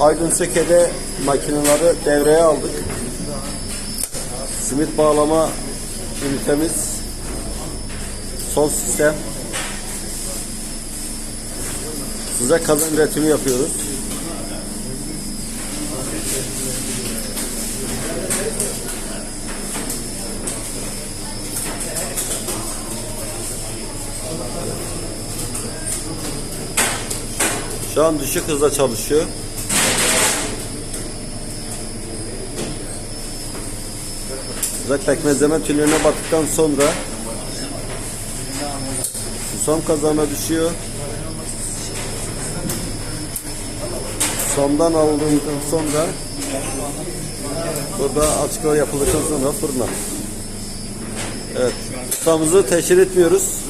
Aydın Söke'de makineleri devreye aldık. Simit bağlama ünitemiz son sistem. Sıcak kazan üretimi yapıyoruz. Şu an düşük hızla çalışıyor. Sıcak pekmezleme tüllerine battıktan sonra susam kazana düşüyor. Susamdan alındıktan sonra burada açıklar yapıldıktan sonra fırına. Evet. Susamımızı teşhir etmiyoruz.